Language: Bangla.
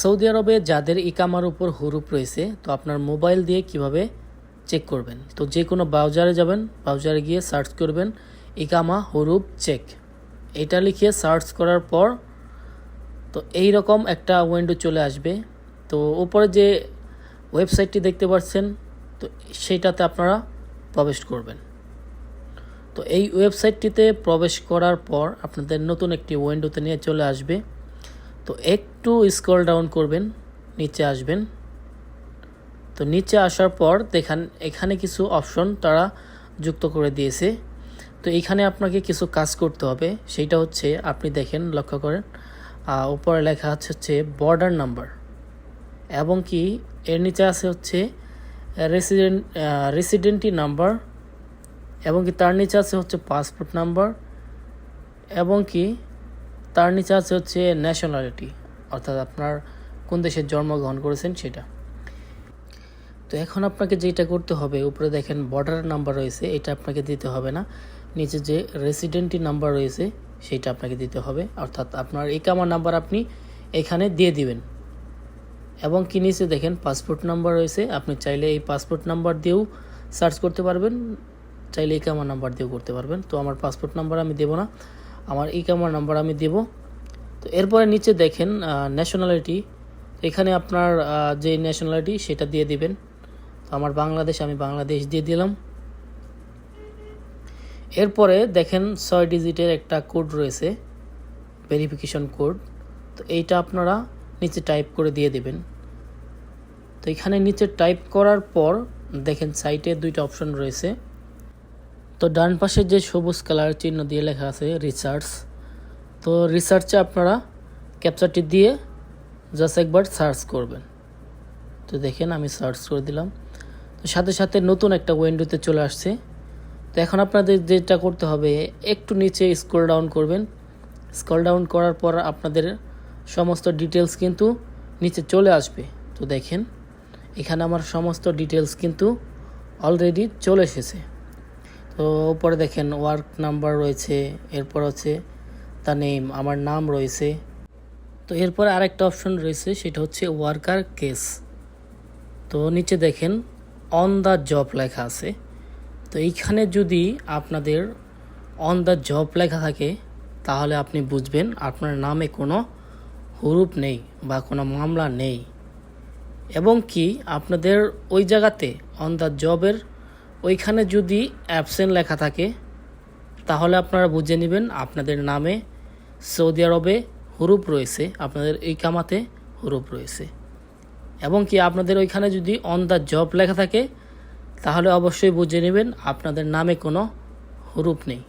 সৌদি আরবে যাদের ইকামার উপর হুরুপ রয়েছে, তো আপনার মোবাইল দিয়ে কীভাবে চেক করবেন? তো যে কোনো ব্রাউজারে যাবেন, ব্রাউজারে গিয়ে সার্চ করবেন, ইকামা হুরুপ চেক। এটা লিখে সার্চ করার পর, তো এই রকম একটা উইন্ডো চলে আসবে। তো উপরে যে ওয়েবসাইটটি দেখতে পাচ্ছেন, তো সেটাতে আপনারা প্রবেশ করবেন। তো এই ওয়েবসাইটটিতে প্রবেশ করার পর আপনাদের নতুন একটি উইন্ডোতে নিয়ে চলে আসবে। তো একটু স্ক্রল ডাউন করবেন, নিচে আসবেন। তো নিচে আসার পর দেখান এখানে কিছু অপশন তারা যুক্ত করে দিয়েছে। তো এখানে আপনাকে কিছু কাজ করতে হবে, সেইটা হচ্ছে আপনি দেখেন, লক্ষ্য করেন উপরে লেখা আছে হচ্ছে বর্ডার নাম্বার এবং কি এর নিচে আছে হচ্ছে রেসিডেন্ট রেসিডেন্টি নাম্বার এবং কি তার নিচে আছে হচ্ছে পাসপোর্ট নাম্বার এবং কি তার নিচে আছে হচ্ছে ন্যাশনালিটি অর্থাৎ আপনার কোন দেশে জন্মগ্রহণ করেছেন সেটা। তো এখন আপনাকে যেটা করতে হবে, উপরে দেখেন বর্ডার নাম্বার রয়েছে, এটা আপনাকে দিতে হবে না। নিচে যে রেসিডেন্টি নাম্বার রয়েছে, সেটা আপনাকে দিতে হবে। অর্থাৎ আপনার একামা নাম্বার আপনি এখানে দিয়ে দিবেন। এবং কি নিচে দেখেন পাসপোর্ট নাম্বার রয়েছে, আপনি চাইলে এই পাসপোর্ট নাম্বার দিয়েও সার্চ করতে পারবেন, চাইলে ইকামার নাম্বার দিয়েও করতে পারবেন। তো আমার পাসপোর্ট নাম্বার আমি দেবো না। আমার ইকামার নাম্বার আমি দেব। তো এরপরে নিচে দেখেন ন্যাশনালিটি এখানে আপনার যে ন্যাশনালিটি সেটা দিয়ে দিবেন। তো আমার বাংলাদেশ, আমি বাংলাদেশ দিয়ে দিলাম। এরপরে দেখেন, ছয় ডিজিটের একটা কোড রয়েছে ভেরিফিকেশন কোড তো এইটা আপনারা নিচে টাইপ করে দিয়ে দেবেন। তো এখানে নিচে টাইপ করার পর দেখেন সাইটে দুইটা অপশন রয়েছে। তো ডান পাশে যে সবুজ কালার চিহ্ন দিয়ে লেখা আছে রিসার্চ তো রিসার্চে আপনারা ক্যাপচারটি দিয়ে জাস্ট একবার সার্চ করবেন। তো দেখেন আমি সার্চ করে দিলাম। তো সাথে সাথে নতুন একটা উইন্ডোতে চলে আসছে। তো এখন আপনাদের যেটা করতে হবে, একটু নিচে স্ক্রল ডাউন করবেন। স্ক্রল ডাউন করার পর আপনাদের সমস্ত ডিটেলস কিন্তু নিচে চলে আসবে। তো দেখেন, এখানে আমার সমস্ত ডিটেলস কিন্তু অলরেডি চলে এসেছে। তো উপরে দেখেন ওয়ার্ক নাম্বার রয়েছে, এরপর হচ্ছে তা নেম আমার নাম রয়েছে। তো এরপরে আরেকটা অপশন রয়েছে, সেটা হচ্ছে ওয়ার্কার কেস তো নিচে দেখেন অন দ্য জব লেখা আছে। তো এইখানে যদি আপনাদের অন দ্য জব লেখা থাকে, তাহলে আপনি বুঝবেন আপনার নামে কোনো হুরুপ নেই বা কোনো মামলা নেই। এবং কি, আপনাদের ওই জায়গাতে অন দ্য জবের ওইখানে যদি অ্যাবসেন্ট লেখা থাকে, তাহলে আপনারা বুঝে নেবেন আপনাদের নামে সৌদি আরবে হুরুপ রয়েছে, আপনাদের এই কামাতে হুরুপ রয়েছে। এবং কি আপনাদের ওইখানে যদি অন দ্য জব লেখা থাকে, তাহলে অবশ্যই বুঝে নেবেন আপনাদের নামে কোনো হুরুপ নেই।